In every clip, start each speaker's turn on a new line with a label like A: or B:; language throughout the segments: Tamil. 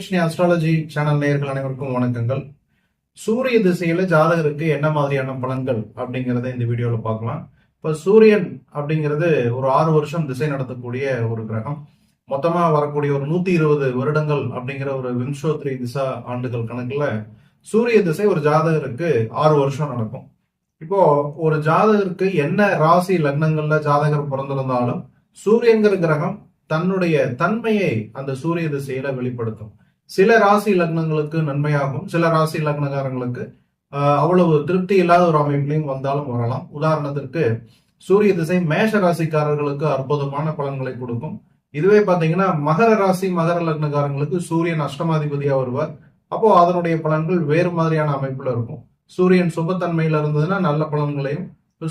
A: மகாலட்சுமி அஸ்ட்ராலஜி சேனல் நேயர்கள் அனைவருக்கும் வணக்கங்கள். சூரிய திசையில ஜாதகருக்கு என்ன மாதிரியான பலன்கள் அப்படிங்கறத இந்த வீடியோல பார்க்கலாம். இப்ப சூரியன் அப்படிங்கிறது ஒரு ஆறு வருஷம் திசை நடத்தக்கூடிய ஒரு கிரகம். மொத்தமா வரக்கூடிய ஒரு நூத்தி இருபது வருடங்கள் அப்படிங்கிற ஒரு விம்சோத்ரி திசா ஆண்டுகள் கணக்குல சூரிய திசை ஒரு ஜாதகருக்கு ஆறு வருஷம் நடக்கும். இப்போ ஒரு ஜாதகருக்கு என்ன ராசி லக்னங்கள்ல ஜாதகர் பிறந்திருந்தாலும் சூரியன்கிற கிரகம் தன்னுடைய தன்மையை அந்த சூரிய திசையில வெளிப்படுத்தும். சில ராசி லக்னங்களுக்கு நன்மையாகும் சில ராசி லக்னக்காரங்களுக்கு அவ்வளவு திருப்தி இல்லாத ஒரு அமைப்புலையும் வந்தாலும் வரலாம். உதாரணத்திற்கு சூரிய திசை மேஷ ராசிக்காரர்களுக்கு அற்புதமான பலன்களை கொடுக்கும். இதுவே பாத்தீங்கன்னா மகர ராசி மகர லக்னக்காரங்களுக்கு சூரியன் அஷ்டமாதிபதியா வருவார். அப்போ அதனுடைய பலன்கள் வேறு மாதிரியான அமைப்புல இருக்கும். சூரியன் சுபத்தன்மையில இருந்ததுன்னா நல்ல பலன்களையும்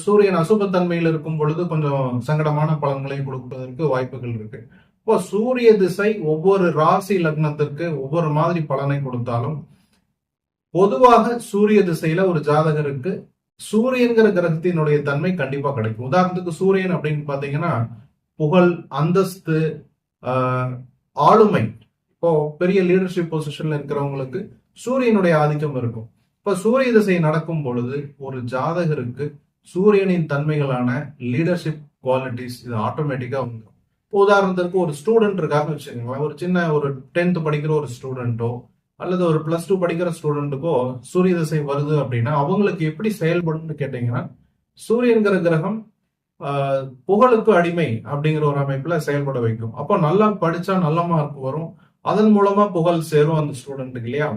A: சூரியன் அசுபத்தன்மையில் இருக்கும் பொழுது கொஞ்சம் சங்கடமான பலன்களையும் கொடுப்பதற்கு வாய்ப்புகள் இருக்கு. இப்போ சூரிய திசை ஒவ்வொரு ராசி லக்னத்திற்கு ஒவ்வொரு மாதிரி பலனை கொடுத்தாலும் பொதுவாக சூரிய திசையில ஒரு ஜாதகருக்கு சூரியன்கிற கிரகத்தினுடைய தன்மை கண்டிப்பா கிடைக்கும். உதாரணத்துக்கு சூரியன் அப்படின்னு பாத்தீங்கன்னா புகழ் அந்தஸ்து ஆளுமை. இப்போ பெரிய லீடர்ஷிப் பொசிஷன்ல இருக்கிறவங்களுக்கு சூரியனுடைய ஆதிக்கம் இருக்கும். இப்ப சூரிய திசை நடக்கும் பொழுது ஒரு ஜாதகருக்கு சூரியனின் தன்மைகளான லீடர்ஷிப் குவாலிட்டிஸ் இது ஆட்டோமேட்டிக்கா வந்துடும் உதாரணத்திற்கு ஒரு ஸ்டூடெண்ட் இருக்காருன்னு வச்சுக்கோங்களேன் ஒரு சின்ன ஒரு டென்த் படிக்கிற ஒரு ஸ்டூடெண்ட்டோ அல்லது ஒரு பிளஸ் டூ படிக்கிற ஸ்டூடெண்ட்டுக்கோ சூரிய திசை வருது அப்படின்னா அவங்களுக்கு எப்படி செயல்படும்னு கேட்டீங்கன்னா சூரியன்கிற கிரகம் புகழுக்கு அடிமை அப்படிங்கிற ஒரு அமைப்புல செயல்பட வைக்கும். அப்போ நல்லா படிச்சா நல்ல மார்க் வரும். அதன் மூலமா புகழ் சேரும் அந்த ஸ்டூடெண்ட்டுக்கு இல்லையா?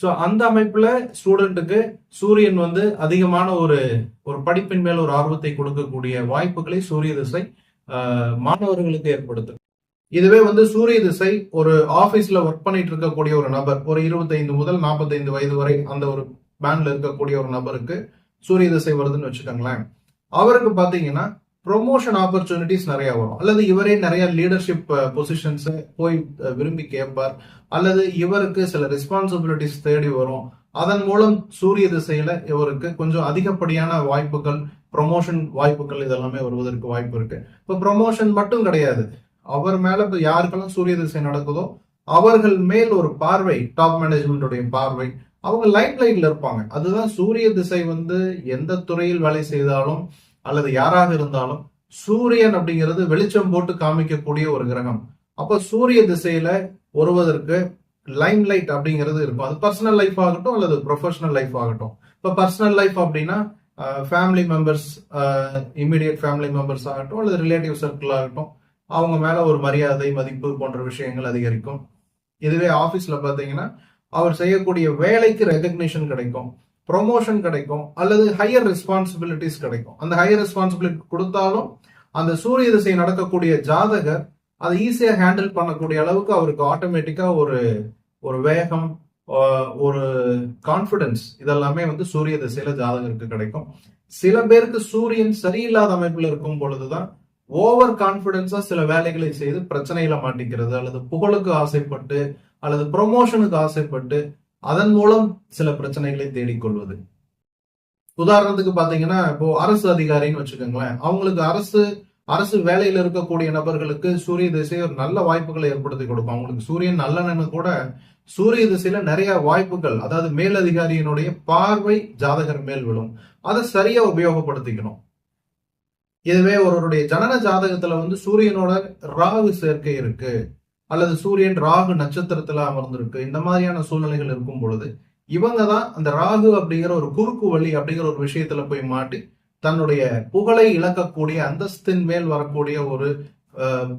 A: ஸோ அந்த அமைப்புல ஸ்டூடெண்ட்டுக்கு சூரியன் வந்து அதிகமான ஒரு ஒரு படிப்பின் மேல் ஒரு ஆர்வத்தை கொடுக்கக்கூடிய வாய்ப்புகளை சூரிய திசை மாணவர்களுக்கு ஏற்படுத்தும். இதுவே வந்து சூரிய திசை ஒரு ஆபீஸ்ல ஒர்க் பண்ணிட்டு இருக்கக்கூடிய ஒரு நபர் ஒரு 25 முதல் 45 வயது வரை அந்த ஒரு பேண்ட்ல இருக்கக்கூடிய ஒரு நபருக்கு சூரிய திசை வருதுன்னு வச்சுக்கோங்களேன். அவருக்கு பாத்தீங்கன்னா ப்ரொமோஷன் ஆப்பர்ச்சுனிட்டிஸ் நிறைய வரும். அல்லது இவரே நிறைய லீடர்ஷிப் பொசிஷன்ஸ் போய் விரும்பி கேட்பார். அல்லது இவருக்கு சில ரெஸ்பான்சிபிலிட்டிஸ் தேடி வரும். அதன் மூலம் சூரிய திசையில இவருக்கு கொஞ்சம் அதிகப்படியான வாய்ப்புகள் ப்ரொமோஷன் வாய்ப்புகள் இதெல்லாமே வருவதற்கு வாய்ப்பு இருக்கு. இப்போ ப்ரொமோஷன் மட்டும் கிடையாது. அவர் மேல இப்போ யாருக்கெல்லாம் சூரிய திசை நடக்குதோ அவர்கள் மேல் ஒரு பார்வை டாப் மேனேஜ்மெண்ட்டுடைய பார்வை அவங்க லைட் லைட்ல இருப்பாங்க. அதுதான் சூரிய திசை வந்து எந்த துறையில் வேலை செய்தாலும் அல்லது யாராக இருந்தாலும் சூரியன் அப்படிங்கிறது வெளிச்சம் போட்டு காமிக்கக்கூடிய ஒரு கிரகம். அப்ப சூரிய திசையில வருவதற்கு லைம் லைட் அப்படிங்கிறது இருக்கும். அது பர்சனல் லைஃப் ஆகட்டும் அல்லது ப்ரொஃபஷனல் லைஃப் ஆகட்டும். இப்போ பர்சனல் லைஃப் அப்படின்னா family members immediate family members ஆகட்டும் அல்லது ரிலேட்டிவ் சர்க்கிள் ஆகட்டும். அவங்க மேலே ஒரு மரியாதை மதிப்பு போன்ற விஷயங்கள் அதிகரிக்கும். இதுவே ஆஃபீஸில் பார்த்தீங்கன்னா அவர் செய்யக்கூடிய வேலைக்கு ரெகக்னிஷன் கிடைக்கும் ப்ரொமோஷன் கிடைக்கும் அல்லது ஹையர் ரெஸ்பான்சிபிலிட்டிஸ் கிடைக்கும். அந்த ஹையர் ரெஸ்பான்சிபிலிட்டி கொடுத்தாலும் அந்த சூரிய திசை நடக்கக்கூடிய ஜாதகர் அதை ஈஸியாக ஹேண்டில் பண்ணக்கூடிய அளவுக்கு அவருக்கு ஆட்டோமேட்டிக்காக ஒரு ஒரு வேகம் ஒரு கான்ஃபிடன்ஸ் இதெல்லாமே வந்து சூரிய திசையில ஜாதகருக்கு கிடைக்கும். சில பேருக்கு சூரியன் சரியில்லாத அமைப்புல இருக்கும் பொழுதுதான் ஓவர் கான்பிடன்ஸா சில வேலைகளை செய்து பிரச்சனையில மாட்டிக்கிறது அல்லது புகழுக்கு ஆசைப்பட்டு அல்லது ப்ரொமோஷனுக்கு ஆசைப்பட்டு அதன் மூலம் சில பிரச்சனைகளை தேடிக்கொள்வது. உதாரணத்துக்கு பாத்தீங்கன்னா இப்போ அரசு அதிகாரின்னு வச்சுக்கோங்களேன். அவங்களுக்கு அரசு அரசு வேலையில் இருக்கக்கூடிய நபர்களுக்கு சூரிய திசை ஒரு நல்ல வாய்ப்புகளை ஏற்படுத்தி கொடுக்கும். அவங்களுக்கு சூரியன் நல்லனன்னு கூட சூரிய திசையில நிறைய வாய்ப்புகள் அதாவது மேலதிகாரியினுடைய பார்வை ஜாதகர் மேல் விழும். அதை சரியா உபயோகப்படுத்திக்கணும். இதுவே ஒருவருடைய ஜனன ஜாதகத்துல வந்து சூரியனோட ராகு சேர்க்கை இருக்கு அல்லது சூரியன் ராகு நட்சத்திரத்துல அமர்ந்திருக்கு இந்த மாதிரியான சூழ்நிலைகள் இருக்கும் பொழுது இவங்க தான் அந்த ராகு அப்படிங்கிற ஒரு குறுக்கு வழி அப்படிங்கிற ஒரு விஷயத்துல போய் மாட்டி தன்னுடைய புகழை இழக்கக்கூடிய அந்தஸ்தின் மேல் வரக்கூடிய ஒரு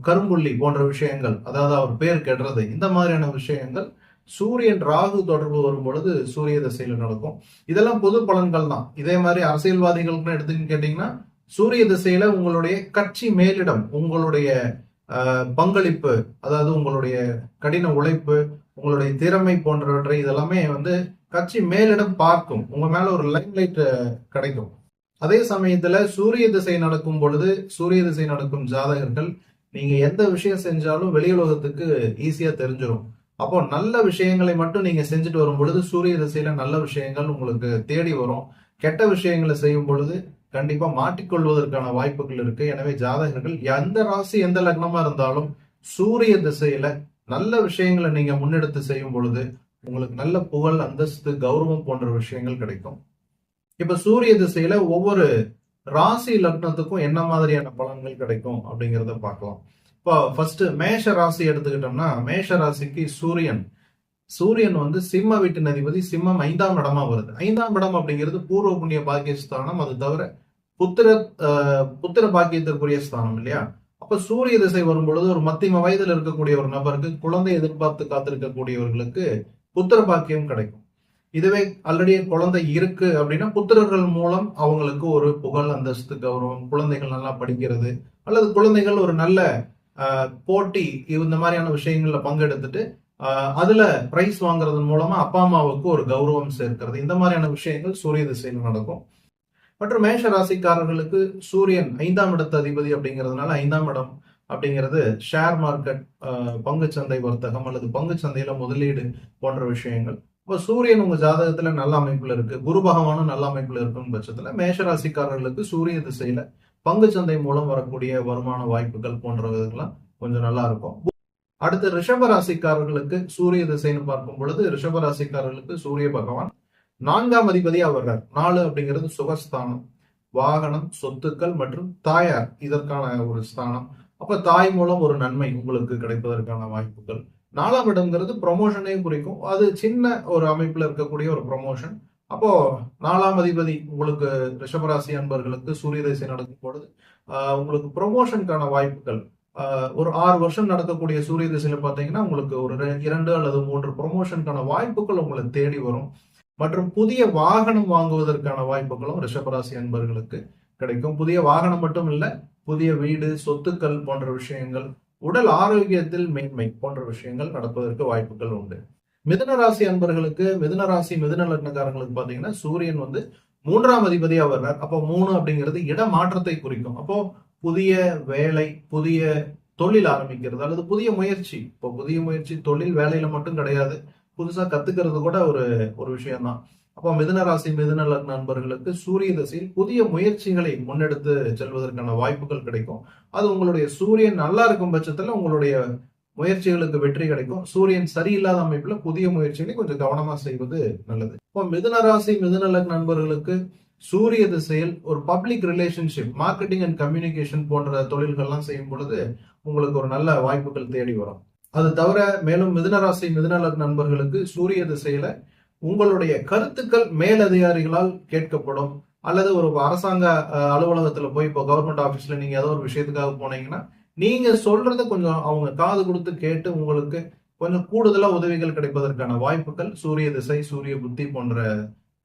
A: கரும்புள்ளி போன்ற விஷயங்கள் அதாவது அவர் பேர் கெடுறது இந்த மாதிரியான விஷயங்கள் சூரியன் ராகு தொடர்பு வரும் பொழுது சூரிய திசையில நடக்கும். இதெல்லாம் பொது பலன்கள் தான். இதே மாதிரி அரசியல்வாதிகளுக்கு எடுத்துன்னு கேட்டீங்கன்னா சூரிய திசையில உங்களுடைய கட்சி மேலிடம் உங்களுடைய பங்களிப்பு அதாவது உங்களுடைய கடின உழைப்பு உங்களுடைய திறமை போன்றவற்றை இதெல்லாமே வந்து கட்சி மேலிடம் பார்க்கும். உங்க மேல ஒரு லைம் லைட் கிடைக்கும். அதே சமயத்துல சூரிய திசை நடக்கும் பொழுது சூரிய திசை நடக்கும் ஜாதகர்கள் நீங்க எந்த விஷயம் செஞ்சாலும் வெளியுலகத்துக்கு ஈஸியா தெரிஞ்சிடும் அப்போ நல்ல விஷயங்களை மட்டும் நீங்க செஞ்சுட்டு வரும் பொழுது சூரிய திசையில நல்ல விஷயங்கள் உங்களுக்கு தேடி வரும். கெட்ட விஷயங்களை செய்யும் பொழுது கண்டிப்பா மாட்டிக்கொள்வதற்கான வாய்ப்புகள் இருக்கு. எனவே ஜாதகர்கள் எந்த ராசி எந்த லக்னமா இருந்தாலும் சூரிய திசையில நல்ல விஷயங்களை நீங்க முன்னெடுத்து செய்யும் பொழுது உங்களுக்கு நல்ல புகழ் அந்தஸ்து கௌரவம் போன்ற விஷயங்கள் கிடைக்கும். இப்ப சூரிய திசையில ஒவ்வொரு ராசி லக்னத்துக்கும் என்ன மாதிரியான பலன்கள் கிடைக்கும் அப்படிங்கிறத பார்க்கலாம். இப்போ ஃபர்ஸ்ட் மேஷ ராசி எடுத்துக்கிட்டோம்னா மேஷ ராசிக்கு சூரியன். சூரியன் வந்து சிம்ம வீட்டின் அதிபதி சிம்மம் ஐந்தாம் இடமா வருது. ஐந்தாம் இடம் அப்படிங்கிறது பூர்வ புண்ணிய பாக்கியஸ்தானம் அது தவிர புத்திர புத்திர பாக்கியத்திற்குரிய ஸ்தானம் இல்லையா? அப்ப சூரிய திசை வரும்பொழுது ஒரு மத்தியம வயதில் இருக்கக்கூடிய ஒரு நபருக்கு குழந்தை எதிர்பார்த்து காத்திருக்கக்கூடியவர்களுக்கு புத்திர பாக்கியம் கிடைக்கும். இதுவே ஆல்ரெடி குழந்தை இருக்கு அப்படின்னா புத்திரர்கள் மூலம் அவங்களுக்கு ஒரு புகழ் அந்தஸ்து கௌரவம் குழந்தைகள் நல்லா படிக்கிறது அல்லது குழந்தைகள் ஒரு நல்ல போட்டி இந்த மாதிரியான விஷயங்கள்ல பங்கெடுத்துட்டு அதுல பிரைஸ் வாங்குறதன் மூலமா அப்பா அம்மாவுக்கு ஒரு கௌரவம் சேர்க்கிறது. இந்த மாதிரியான விஷயங்கள் சூரிய திசையில் நடக்கும். மற்றும் மேஷ ராசிக்காரர்களுக்கு சூரியன் ஐந்தாம் இடத்து அதிபதி அப்படிங்கிறதுனால ஐந்தாம் இடம் அப்படிங்கிறது ஷேர் மார்க்கெட் பங்குச்சந்தை வர்த்தகம் அல்லது பங்குச்சந்தையில முதலீடு போன்ற விஷயங்கள். இப்போ சூரியன் உங்க ஜாதகத்துல நல்ல அமைப்புல இருக்கு. குரு பகவானும் நல்ல அமைப்புல இருக்கும் பட்சத்துல மேஷ ராசிக்காரர்களுக்கு சூரிய திசையில பங்குச்சந்தை மூலம் வரக்கூடிய வருமான வாய்ப்புகள் போன்றவர்கள்லாம் கொஞ்சம் நல்லா இருக்கும். அடுத்து ரிஷபராசிக்காரர்களுக்கு சூரிய திசைன்னு பார்க்கும் பொழுது ரிஷபராசிக்காரர்களுக்கு சூரிய பகவான் நான்காம் அதிபதியா வர்றார். நாலு அப்படிங்கிறது சுகஸ்தானம் வாகனம் சொத்துக்கள் மற்றும் தாயார். இதற்கான ஒரு ஸ்தானம். அப்ப தாய் மூலம் ஒரு நன்மை உங்களுக்கு கிடைப்பதற்கான வாய்ப்புகள். நாலாம் இடம்ங்கிறது ப்ரொமோஷனையும் குறிக்கும். அது சின்ன ஒரு அமைப்பில் இருக்கக்கூடிய ஒரு ப்ரொமோஷன் அப்போ நாலாம் அதிபதி உங்களுக்கு ரிஷபராசி அன்பர்களுக்கு சூரிய தசை நடக்கும் பொழுது உங்களுக்கு ப்ரொமோஷனுக்கான வாய்ப்புகள் ஒரு ஆறு வருஷம் நடக்கக்கூடிய சூரிய திசையில பார்த்தீங்கன்னா உங்களுக்கு ஒரு ரெ- இரண்டு அல்லது மூன்று ப்ரொமோஷனுக்கான வாய்ப்புகள் உங்களை தேடி வரும். மற்றும் புதிய வாகனம் வாங்குவதற்கான வாய்ப்புகளும் ரிஷபராசி அன்பர்களுக்கு கிடைக்கும். புதிய வாகனம் மட்டும் இல்லை புதிய வீடு சொத்துக்கள் போன்ற விஷயங்கள் உடல் ஆரோக்கியத்தில் மேன்மை போன்ற விஷயங்கள் நடப்பதற்கு வாய்ப்புகள் உண்டு. மிதுன ராசி அன்பர்களுக்கு மிதன ராசி மிதுன லக்னக்காரங்களுக்கு பாத்தீங்கன்னா சூரியன் வந்து மூன்றாம் அதிபதியா வர்றார். அப்போ மூணு அப்படிங்கிறது இடமாற்றத்தை குறிக்கும். அப்போ புதிய வேலை புதிய தொழில் ஆரம்பிக்கிறது அல்லது புதிய முயற்சி. இப்போ புதிய முயற்சி தொழில் வேலையில மட்டும் கிடையாது. புதுசா கத்துக்கிறது கூட ஒரு ஒரு விஷயம்தான். அப்போ மிதுன ராசி மிதுன லக்ன நண்பர்களுக்கு சூரிய திசையில் புதிய முயற்சிகளை முன்னெடுத்து செல்வதற்கான வாய்ப்புகள் கிடைக்கும். அது உங்களுடைய சூரியன் நல்லா இருக்கும் பட்சத்துல உங்களுடைய முயற்சிகளுக்கு வெற்றி கிடைக்கும். சூரியன் சரியில்லாத அமைப்புல புதிய முயற்சிகளை கொஞ்சம் கவனமா செய்வது நல்லது. இப்போ மிதுன ராசி மிதுன லக்ன நண்பர்களுக்கு சூரிய திசையில் ஒரு public relationship marketing and communication போன்ற தொழில்கள்லாம் செய்யும் பொழுது உங்களுக்கு ஒரு நல்ல வாய்ப்புகள் தேடி வரும். அது தவிர மேலும் மிதுன ராசி மிதுன லக்ன நண்பர்களுக்கு சூரிய திசையில உங்களுடைய கருத்துக்கள் மேலதிகாரிகளால் கேட்கப்படும். அல்லது ஒரு அரசாங்க அலுவலகத்தில் அலுவலகத்துல போய் இப்போ கவர்மெண்ட் ஆஃபீஸில் நீங்க ஏதோ ஒரு விஷயத்துக்காக போனீங்கன்னா நீங்க சொல்றத கொஞ்சம் அவங்க காது கொடுத்து கேட்டு உங்களுக்கு கொஞ்சம் கூடுதலா உதவிகள் கிடைப்பதற்கான வாய்ப்புகள் சூரிய திசை சூரிய புத்தி போன்ற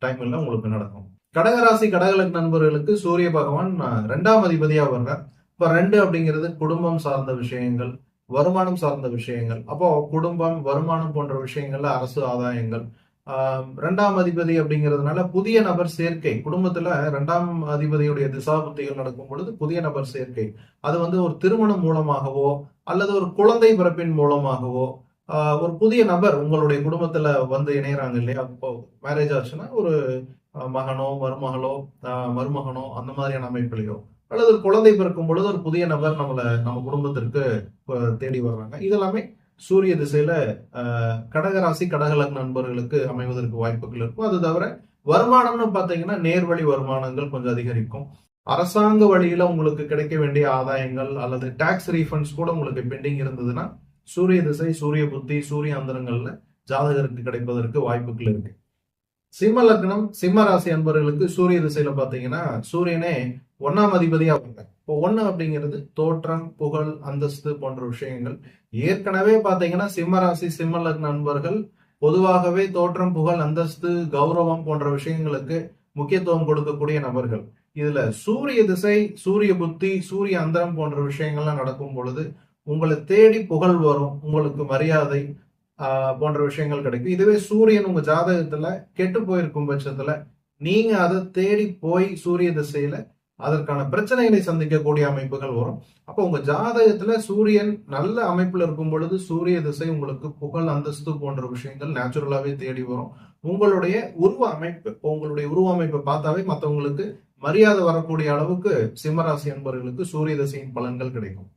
A: டைம்ல உங்களுக்கு நடக்கும். கடகராசி கடகலக் நண்பர்களுக்கு சூரிய பகவான் ரெண்டாம் அதிபதியா வர்றார். இப்ப ரெண்டு அப்படிங்கிறது குடும்பம் சார்ந்த விஷயங்கள் வருமானம் சார்ந்த விஷயங்கள். அப்போ குடும்பம் வருமானம் போன்ற விஷயங்கள்ல அரசு ஆதாயங்கள் ரெண்டாம் அதிபதி அப்படிங்கிறதுனால புதிய நபர் சேர்க்கை குடும்பத்துல ரெண்டாம் அதிபதியுடைய திசாபுத்திகள் நடக்கும் பொழுது புதிய நபர் சேர்க்கை. அது வந்து ஒரு திருமணம் மூலமாகவோ அல்லது ஒரு குழந்தை பிறப்பின் மூலமாகவோ ஒரு புதிய நபர் உங்களுடைய குடும்பத்துல வந்து இணையறாங்க இல்லையா? இப்போ மேரேஜ் ஆச்சுன்னா ஒரு மகனோ மருமகளோ மருமகனோ அந்த மாதிரியான அமைப்புலையோ அல்லது ஒரு குழந்தை பிறக்கும் பொழுது ஒரு புதிய நபர் நம்மளை நம்ம குடும்பத்திற்கு தேடி வர்றாங்க. இதெல்லாமே சூரிய திசையில கடகராசி கடகலக் நண்பர்களுக்கு அமைவதற்கு வாய்ப்புகள் இருக்கும். அது தவிர வருமானம்னு பாத்தீங்கன்னா நேர்வழி வருமானங்கள் கொஞ்சம் அதிகரிக்கும். அரசாங்க வழியில உங்களுக்கு கிடைக்க வேண்டிய ஆதாயங்கள் அல்லது டாக்ஸ் ரீஃபண்ட்ஸ் கூட உங்களுக்கு பெண்டிங் இருந்ததுன்னா சூரிய திசை சூரிய புத்தி சூரிய அந்தரங்கள்ல ஜாதகருக்கு கிடைப்பதற்கு வாய்ப்புகள் இருக்கு. சிம்ம லக்னம் சிம்ம ராசி அன்பர்களுக்கு சூரிய திசையில பாத்தீங்கன்னா சூரியனே ஒன்னாம் அதிபதியா வந்தாங்க இப்போ ஒன்று அப்படிங்கிறது தோற்றம் புகழ் அந்தஸ்து போன்ற விஷயங்கள். ஏற்கனவே பார்த்தீங்கன்னா சிம்மராசி சிம்மலக் நண்பர்கள் பொதுவாகவே தோற்றம் புகழ் அந்தஸ்து கௌரவம் போன்ற விஷயங்களுக்கு முக்கியத்துவம் கொடுக்கக்கூடிய நபர்கள். இதுல சூரிய திசை சூரிய புத்தி சூரிய அந்தரம் போன்ற விஷயங்கள்லாம் நடக்கும் பொழுது உங்களை தேடி புகழ் வரும் உங்களுக்கு மரியாதை போன்ற விஷயங்கள் கிடைக்கும். இதுவே சூரியன் உங்க ஜாதகத்துல கெட்டு போயிருக்கும் பட்சத்துல நீங்க அதை தேடி போய் சூரிய திசையில அதற்கான பிரச்சனைகளை சந்திக்கக்கூடிய அமைப்புகள் வரும். அப்போ உங்க ஜாதகத்துல சூரியன் நல்ல அமைப்புல இருக்கும் பொழுது சூரிய திசை உங்களுக்கு புகழ் அந்தஸ்து போன்ற விஷயங்கள் நேச்சுரலாவே தேடி வரும். உங்களுடைய உருவ அமைப்பு இப்போ உங்களுடைய உருவ அமைப்பை பார்த்தாவே மற்றவங்களுக்கு மரியாதை வரக்கூடிய அளவுக்கு சிம்மராசி அன்பர்களுக்கு சூரிய திசையின் பலன்கள் கிடைக்கும்.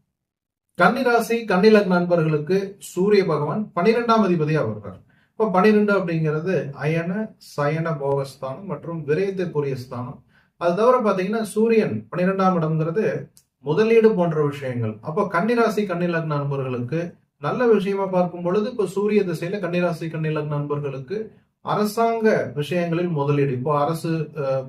A: கன்னிராசி கன்னிலக் நண்பர்களுக்கு சூரிய பகவான் பனிரெண்டாம் அதிபதியா வருவார். இப்போ பனிரெண்டு அப்படிங்கிறது அயன சயன போகஸ்தானம் மற்றும் விரயத்திற்குரிய ஸ்தானம். அது தவிர பார்த்தீங்கன்னா சூரியன் பன்னிரெண்டாம் இடம்ங்கிறது முதலீடு போன்ற விஷயங்கள். அப்போ கன்னிராசி கன்னிலக்ன நண்பர்களுக்கு நல்ல விஷயமா பார்க்கும் பொழுது இப்போ சூரிய திசையில கன்னிராசி கன்னிலக்ன நண்பர்களுக்கு அரசாங்க விஷயங்களில் முதலீடு. இப்போ அரசு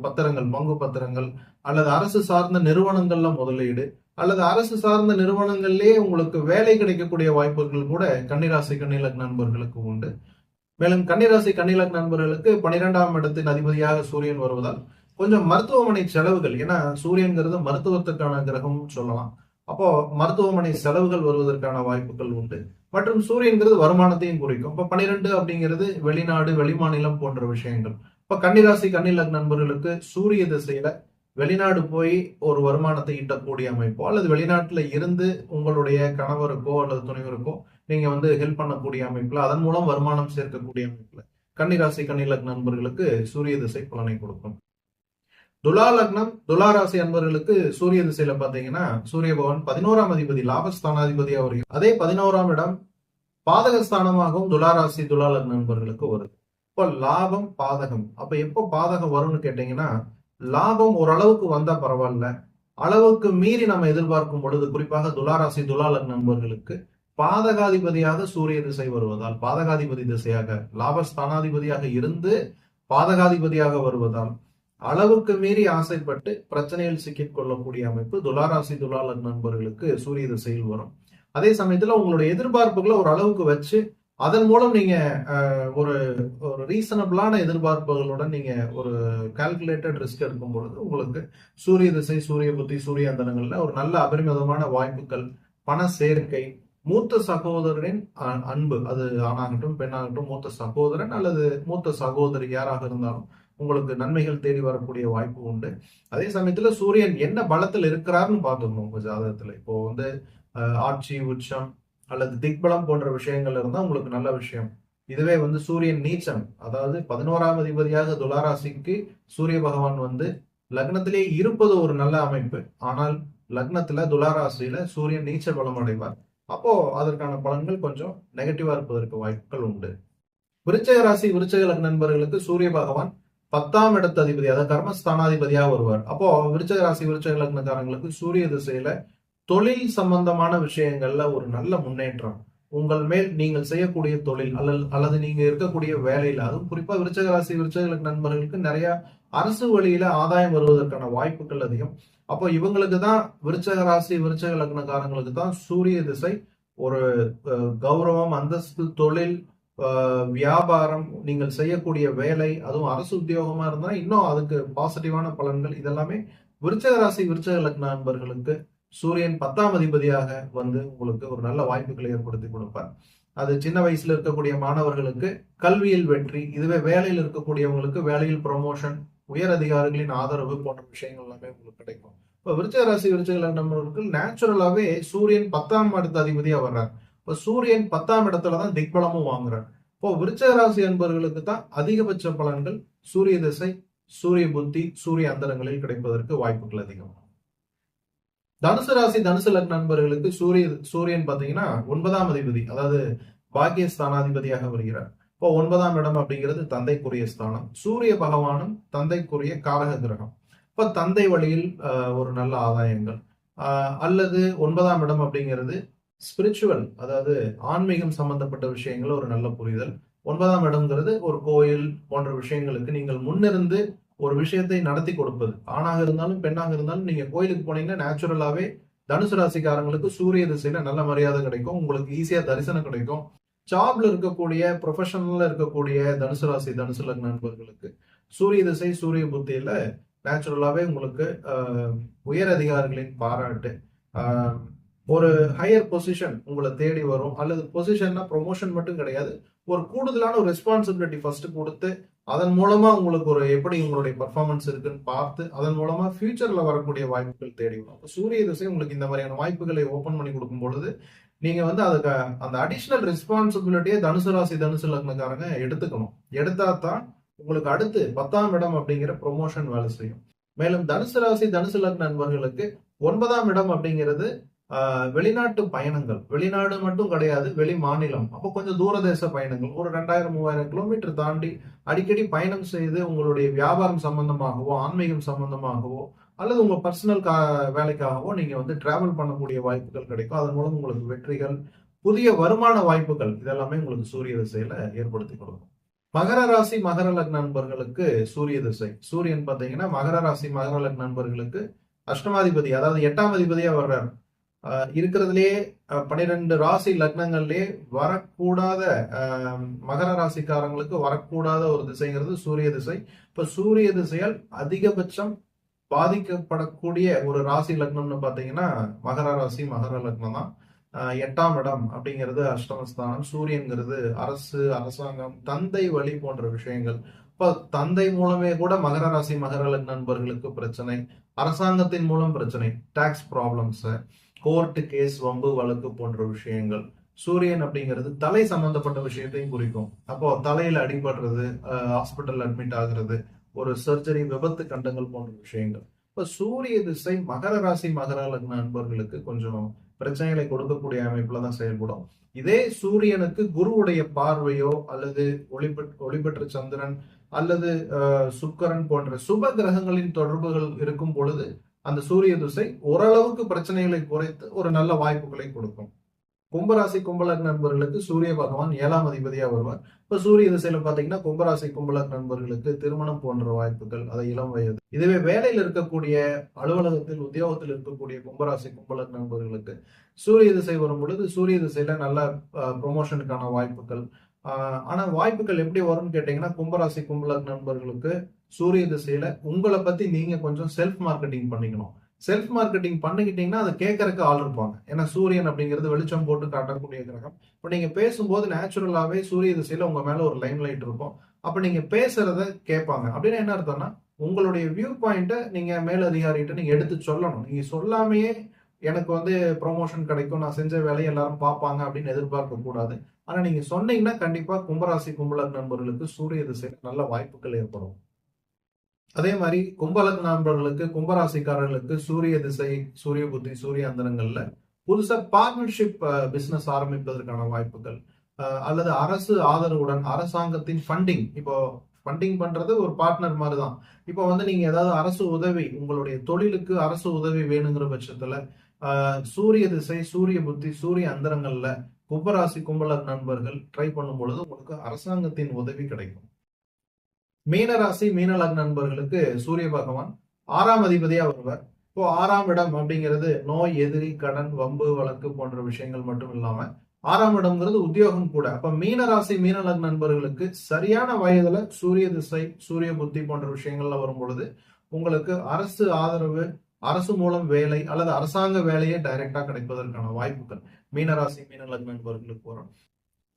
A: பத்திரங்கள் பங்கு பத்திரங்கள் அல்லது அரசு சார்ந்த நிறுவனங்கள்ல முதலீடு அல்லது அரசு சார்ந்த நிறுவனங்கள்லேயே உங்களுக்கு வேலை கிடைக்கக்கூடிய வாய்ப்புகள் கூட கன்னிராசி கன்னிலக் நண்பர்களுக்கு உண்டு. மேலும் கன்னிராசி கன்னிலக் நண்பர்களுக்கு பனிரெண்டாம் இடத்தின் அதிபதியாக சூரியன் வருவதால் கொஞ்சம் மருத்துவமனை செலவுகள் ஏன்னா சூரியன்கிறது மருத்துவத்துக்கான கிரகம் சொல்லலாம். அப்போ மருத்துவமனை செலவுகள் வருவதற்கான வாய்ப்புகள் உண்டு. மற்றும் சூரியன்கிறது வருமானத்தையும் குறிக்கும். இப்ப பனிரெண்டு அப்படிங்கிறது வெளிநாடு வெளிமாநிலம் போன்ற விஷயங்கள். இப்ப கன்னிராசி கன்னிலக் நண்பர்களுக்கு சூரிய திசையில வெளிநாடு போய் ஒரு வருமானத்தை ஈட்டக்கூடிய அமைப்போ அல்லது வெளிநாட்டுல இருந்து உங்களுடைய கணவருக்கோ அல்லது துணைவருக்கோ நீங்க வந்து ஹெல்ப் பண்ணக்கூடிய அமைப்புல அதன் மூலம் வருமானம் சேர்க்கக்கூடிய அமைப்புல கன்னிராசி கன்னிலக் நண்பர்களுக்கு சூரிய திசை பலனை கொடுக்கும். துலா லக்னம் துலா ராசி அன்பர்களுக்கு சூரிய திசையில பாத்தீங்கன்னா சூரிய பகவான் பதினோராம் அதிபதி லாபஸ்தானாதிபதியா வருகிறது அதே பதினோராம் இடம் பாதகஸ்தானமாகவும் துலா ராசி துலா லக்ன நண்பர்களுக்கு வருது. இப்போ லாபம் பாதகம். அப்ப எப்போ பாதகம் வரும்னு கேட்டீங்கன்னா லாபம் ஓரளவுக்கு வந்தா பரவாயில்ல. அளவுக்கு மீறி நம்ம எதிர்பார்க்கும் பொழுது குறிப்பாக துளாராசி துலாலக் நண்பர்களுக்கு பாதகாதிபதியாக சூரிய திசை வருவதால் பாதகாதிபதி திசையாக லாபஸ்தானாதிபதியாக இருந்து பாதகாதிபதியாக வருவதால் அளவுக்கு மீறி ஆசைப்பட்டு பிரச்சனையில் சிக்கிக் கொள்ளக்கூடிய அமைப்பு துளாராசி துலாலக் நண்பர்களுக்கு சூரிய திசையில் வரும். அதே சமயத்துல உங்களுடைய எதிர்பார்ப்புகளை ஒரு அளவுக்கு வச்சு அதன் மூலம் நீங்க ஒரு ஒரு ரீசனபிளான எதிர்பார்ப்புகளுடன் நீங்க ஒரு கால்குலேட்டட் ரிஸ்க் எடுக்கும் பொழுது உங்களுக்கு சூரிய திசை சூரிய புத்தி சூரிய அந்தனங்கள்ல ஒரு நல்ல அபரிமிதமான வாய்ப்புகள் பண சேர்க்கை மூத்த சகோதரரின் அன்பு அது ஆணாகட்டும் பெண்ணாகட்டும் மூத்த சகோதரன் அல்லது மூத்த சகோதரி யாராக இருந்தாலும் உங்களுக்கு நன்மைகள் தேடி வரக்கூடிய வாய்ப்பு உண்டு. அதே சமயத்துல சூரியன் என்ன பலத்தில் இருக்கிறாருன்னு பார்த்துக்கணும் உங்க ஜாதகத்துல. இப்போ வந்து ஆட்சி உச்சம் அல்லது திக்பலம் போன்ற விஷயங்கள் இருந்தால் உங்களுக்கு நல்ல விஷயம். இதுவே வந்து சூரியன் நீச்சம். அதாவது பதினோராம் அதிபதியாக துளாராசிக்கு சூரிய பகவான் வந்து லக்னத்திலே இருப்பது ஒரு நல்ல அமைப்பு. ஆனால் லக்னத்துல துளாராசியில சூரியன் நீச்சல் பலம் அடைவார் அப்போ அதற்கான பலன்கள் கொஞ்சம் நெகட்டிவா இருப்பதற்கு வாய்ப்புகள் உண்டு. விருச்சக ராசி விருச்சக லக்ன நண்பர்களுக்கு சூரிய பகவான் பத்தாம் இடத்து அதிபதி அதாவது கர்மஸ்தானாதிபதியாக வருவார். அப்போ விருச்சக ராசி விருச்சக லக்னக்காரங்களுக்கு சூரிய திசையில தொழில் சம்பந்தமான விஷயங்கள்ல ஒரு நல்ல முன்னேற்றம். உங்கள் மேல் நீங்கள் செய்யக்கூடிய தொழில் அல்லது அல்லது நீங்க இருக்கக்கூடிய வேலையில அதுவும் குறிப்பா விருச்சக ராசி விருச்சக நண்பர்களுக்கு நிறைய அரசு வழியில ஆதாயம் வருவதற்கான வாய்ப்புகள் அதிகம். அப்போ இவங்களுக்கு தான் விருச்சக ராசி விருச்சக லக்னக்காரங்களுக்கு தான் சூரிய திசை ஒரு கௌரவம் அந்தஸ்து தொழில் வியாபாரம் நீங்கள் செய்யக்கூடிய வேலை அதுவும் அரசு உத்தியோகமா இருந்தா இன்னும் அதுக்கு பாசிட்டிவான பலன்கள் இதெல்லாமே விருச்சக ராசி விருச்சக லக்ன நண்பர்களுக்கு சூரியன் பத்தாம் அதிபதியாக வந்து உங்களுக்கு ஒரு நல்ல வாய்ப்புகளை ஏற்படுத்தி கொடுப்பார். அது சின்ன வயசுல இருக்கக்கூடிய மாணவர்களுக்கு கல்வியில் வெற்றி இதுவே வேலையில் இருக்கக்கூடியவங்களுக்கு வேலையில் ப்ரொமோஷன் உயர் அதிகாரிகளின் ஆதரவு போன்ற விஷயங்கள் எல்லாமே உங்களுக்கு கிடைக்கும். இப்போ விருச்சக ராசி விருச்சக நண்பர்களுக்கு நேச்சுரலாவே சூரியன் பத்தாம் அடுத்த அதிபதியா வர்றார். இப்போ சூரியன் பத்தாம் இடத்துல தான் திக்பலமும் வாங்குறான். இப்போ விருச்சக ராசி என்பவர்களுக்கு தான் அதிகபட்ச பலன்கள் சூரிய திசை சூரிய புத்தி சூரிய அந்தரங்களில் கிடைப்பதற்கு வாய்ப்புகள் அதிகம். தனுசு ராசி தனுசு லக்ன நண்பர்களுக்கு சூரிய சூரியன் பார்த்தீங்கன்னா ஒன்பதாம் அதிபதி அதாவது பாக்கிய ஸ்தானாதிபதியாக வருகிறார். இப்போ ஒன்பதாம் இடம் அப்படிங்கிறது தந்தைக்குரிய ஸ்தானம். சூரிய பகவானும் தந்தைக்குரிய காரக கிரகம். இப்ப தந்தை வழியில் ஒரு நல்ல ஆதாயங்கள். அல்லது ஒன்பதாம் இடம் அப்படிங்கிறது ஸ்பிரிச்சுவல் அதாவது ஆன்மீகம் சம்பந்தப்பட்ட விஷயங்கள ஒரு நல்ல புரிதல். ஒன்பதாம் இடம்ங்கிறது ஒரு கோயில் போன்ற விஷயங்களுக்கு நீங்கள் முன்னிருந்து ஒரு விஷயத்தை நடத்தி கொடுப்பது. ஆணாக இருந்தாலும் பெண்ணாக இருந்தாலும் நீங்க கோயிலுக்கு போனீங்கன்னா நேச்சுரலாவே தனுசு ராசிக்காரங்களுக்கு சூரிய திசையில நல்ல மரியாதை கிடைக்கும். உங்களுக்கு ஈஸியா தரிசனம் கிடைக்கும். ஜாப்ல இருக்கக்கூடிய ப்ரொஃபஷனல்ல இருக்கக்கூடிய தனுசு ராசி தனுசு லக்ன நண்பர்களுக்கு சூரிய திசை சூரிய புத்தியில நேச்சுரலாவே உங்களுக்கு உயர் அதிகாரிகளின் பாராட்டு. ஒரு ஹையர் பொசிஷன் உங்களை தேடி வரும். அல்லது பொசிஷன்னா ப்ரொமோஷன் மட்டும் கிடையாது. ஒரு கூடுதலான ஒரு ரெஸ்பான்சிபிலிட்டி ஃபர்ஸ்ட் கொடுத்து அதன் மூலமா உங்களுக்கு ஒரு எப்படி உங்களுடைய பர்ஃபார்மன்ஸ் இருக்குன்னு பார்த்து அதன் மூலமா ஃபியூச்சர்ல வரக்கூடிய வாய்ப்புகள் தேடி வரும். சூரிய திசை உங்களுக்கு இந்த மாதிரியான வாய்ப்புகளை ஓபன் பண்ணி கொடுக்கும் பொழுது நீங்க வந்து அதுக்கு அந்த அடிஷ்னல் ரெஸ்பான்சிபிலிட்டியை தனுசு ராசி தனுசு லக்னக்காரங்க எடுத்துக்கணும். எடுத்தா தான் உங்களுக்கு அடுத்து பத்தாம் இடம் அப்படிங்கிற ப்ரொமோஷன் வேலை செய்யும். மேலும் தனுசு ராசி தனுசு லக்ன நண்பர்களுக்கு ஒன்பதாம் இடம் அப்படிங்கிறது வெளிநாட்டு பயணங்கள். வெளிநாடு மட்டும் கிடையாது வெளி மாநிலம். அப்போ கொஞ்சம் தூரதேச பயணங்கள். ஒரு ரெண்டாயிரம் மூவாயிரம் கிலோமீட்டர் தாண்டி அடிக்கடி பயணம் செய்து உங்களுடைய வியாபாரம் சம்பந்தமாகவோ ஆன்மீகம் சம்பந்தமாகவோ அல்லது உங்கள் பர்சனல் கா வேலைக்காகவோ நீங்கள் வந்து டிராவல் பண்ணக்கூடிய வாய்ப்புகள் கிடைக்கும். அதன் மூலம் உங்களுக்கு வெற்றிகள் புதிய வருமான வாய்ப்புகள் இதெல்லாமே உங்களுக்கு சூரிய திசையில ஏற்படுத்தி கொடுக்கும். மகர ராசி மகர லக்ன நண்பர்களுக்கு சூரிய திசை. சூரியன் பார்த்தீங்கன்னா மகர ராசி மகர லக்ன நண்பர்களுக்கு அஷ்டமாதிபதி அதாவது எட்டாம் அதிபதியா வர்றார். இருக்கிறதுலே பன்னிரெண்டு ராசி லக்னங்கள்லயே வரக்கூடாத மகர ராசிக்காரங்களுக்கு வரக்கூடாத ஒரு திசைங்கிறது சூரிய திசை. இப்ப சூரிய திசையால் அதிகபட்சம் பாதிக்கப்படக்கூடிய ஒரு ராசி லக்னம்னு பாத்தீங்கன்னா மகர ராசி மகர லக்னம் தான். எட்டாம் இடம் அப்படிங்கிறது அஷ்டமஸ்தானம். சூரியன்கிறது அரசு அரசாங்கம் தந்தை வழி போன்ற விஷயங்கள். இப்ப தந்தை மூலமே கூட மகர ராசி மகர லக்ன நண்பர்களுக்கு பிரச்சனை. அரசாங்கத்தின் மூலம் பிரச்சனை. டாக்ஸ் ப்ராப்ளம்ஸ் கோர்ட்டு கேஸ் வம்பு வழக்கு போன்ற விஷயங்கள். சூரியன் அப்படிங்கிறது தலை சம்பந்தப்பட்ட விஷயத்தையும் குறிக்கும். அப்போ தலையில அடிபடுறது ஹாஸ்பிட்டல் அட்மிட் ஆகுறது ஒரு சர்ஜரி விபத்து கண்டங்கள் போன்ற விஷயங்கள். இப்ப சூரிய திசை மகர ராசி மகர லக்ன நண்பர்களுக்கு கொஞ்சம் பிரச்சனைகளை கொடுக்கக்கூடிய அமைப்புல தான் செயல்படும். இதே சூரியனுக்கு குருவுடைய பார்வையோ அல்லது ஒளிபெற் ஒளிபெற்ற சந்திரன் அல்லது சுக்கரன் போன்ற சுப கிரகங்களின் தொடர்புகள் இருக்கும் பொழுது அந்த சூரிய திசை ஓரளவுக்கு பிரச்சனைகளை குறைத்து ஒரு நல்ல வாய்ப்புகளை கொடுக்கும். கும்பராசி கும்பலக் நண்பர்களுக்கு சூரிய பகவான் ஏழாம் அதிபதியாக வருவார். இப்ப சூரிய திசையில பாத்தீங்கன்னா கும்பராசி கும்பலக் நண்பர்களுக்கு திருமணம் போன்ற வாய்ப்புகள் அதை இளம் வயது. இதுவே வேலையில் இருக்கக்கூடிய அலுவலகத்தில் உத்தியோகத்தில் இருக்கக்கூடிய கும்பராசி கும்பலக் நண்பர்களுக்கு சூரிய திசை வரும் பொழுது சூரிய திசையில நல்ல ப்ரொமோஷனுக்கான வாய்ப்புகள் ஆனால் வாய்ப்புகள் எப்படி வரும்னு கேட்டிங்கன்னா கும்பராசி கும்பலக் நண்பர்களுக்கு சூரிய திசையில உங்களை பற்றி நீங்கள் கொஞ்சம் செல்ஃப் மார்க்கெட்டிங் பண்ணிக்கணும். செல்ஃப் மார்க்கெட்டிங் பண்ணிக்கிட்டீங்கன்னா அதை கேட்கறக்கு ஆள் இருப்பாங்க. ஏன்னா சூரியன் அப்படிங்கிறது வெளிச்சம் போட்டு காட்டக்கூடிய கிரகம். இப்போ நீங்கள் பேசும்போது நேச்சுரலாகவே சூரிய திசையில் உங்கள் மேலே ஒரு லைன் லைட் இருக்கும். அப்போ நீங்கள் பேசுறத கேட்பாங்க. அப்படின்னா என்ன அர்த்தம்னா உங்களுடைய வியூ பாயிண்ட்டை நீங்கள் மேலதிகாரிகிட்ட நீங்கள் எடுத்து சொல்லணும். நீங்கள் சொல்லாமையே எனக்கு வந்து ப்ரொமோஷன் கிடைக்கும் நான் செஞ்ச வேலையை எல்லாரும் பார்ப்பாங்க அப்படின்னு எதிர்பார்க்க கூடாது. ஆனா நீங்க சொன்னீங்கன்னா கண்டிப்பா கும்பராசி கும்பலக் நண்பர்களுக்கு சூரிய திசையில நல்ல வாய்ப்புகள் ஏற்படும். அதே மாதிரி கும்பலக் நண்பர்களுக்கு கும்பராசிக்காரர்களுக்கு சூரிய திசை சூரிய புத்தி சூரிய அந்தரங்கள்ல புதுசா பார்ட்னர்ஷிப் பிசினஸ் ஆரம்பிப்பதற்கான வாய்ப்புகள். அல்லது அரசு ஆதரவுடன் அரசாங்கத்தின் ஃபண்டிங் இப்போ ஃபண்டிங் பண்றது ஒரு பார்ட்னர் மாதிரி தான் இப்போ வந்து நீங்க ஏதாவது அரசு உதவி உங்களுடைய தொழிலுக்கு அரசு உதவி வேணுங்கிற பட்சத்துல சூரிய திசை சூரிய புத்தி சூரிய அந்தரங்கள்ல கும்பராசி கும்பலக் நண்பர்கள் ட்ரை பண்ணும் பொழுது உங்களுக்கு அரசாங்கத்தின் உதவி கிடைக்கும். மீனராசி மீனலக் நண்பர்களுக்கு சூரிய பகவான் ஆறாம் அதிபதியா வருவார். இப்போ ஆறாம் இடம் அப்படிங்கிறது நோய் எதிரி கடன் வம்பு வழக்கு போன்ற விஷயங்கள் மட்டும் இல்லாம ஆறாம் இடம்ங்கிறது உத்தியோகம் கூட. அப்ப மீனராசி மீனலக் நண்பர்களுக்கு சரியான வயதுல சூரிய திசை சூரிய புத்தி போன்ற விஷயங்கள்ல வரும் பொழுது உங்களுக்கு அரசு ஆதரவு அரசு மூலம் வேலை அல்லது அரசாங்க வேலையே டைரக்டா கிடைப்பதற்கான வாய்ப்புகள். மீனராசி மீனலக் நண்பர்களுக்கு வரும்.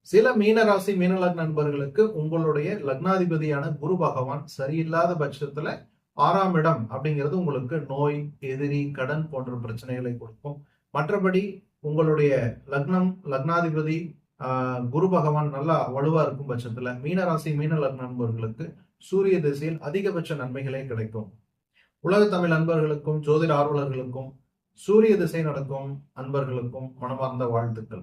A: சில மீனராசி மீனலக் நண்பர்களுக்கு உங்களுடைய லக்னாதிபதியான குரு பகவான் சரியில்லாத பட்சத்துல ஆறாம் இடம் அப்படிங்கிறது உங்களுக்கு நோய் எதிரி கடன் போன்ற பிரச்சனைகளை கொடுக்கும். மற்றபடி உங்களுடைய லக்னம் லக்னாதிபதி குரு பகவான் நல்லா வலுவா இருக்கும் பட்சத்துல மீனராசி மீன லக்ன நண்பர்களுக்கு சூரிய திசையில் அதிகபட்ச நன்மைகளே கிடைக்கும். உலக தமிழ் அன்பர்களுக்கும் ஜோதிட ஆர்வலர்களுக்கும் சூரிய திசை நடக்கும் அன்பர்களுக்கும் மனமார்ந்த வாழ்த்துக்கள்.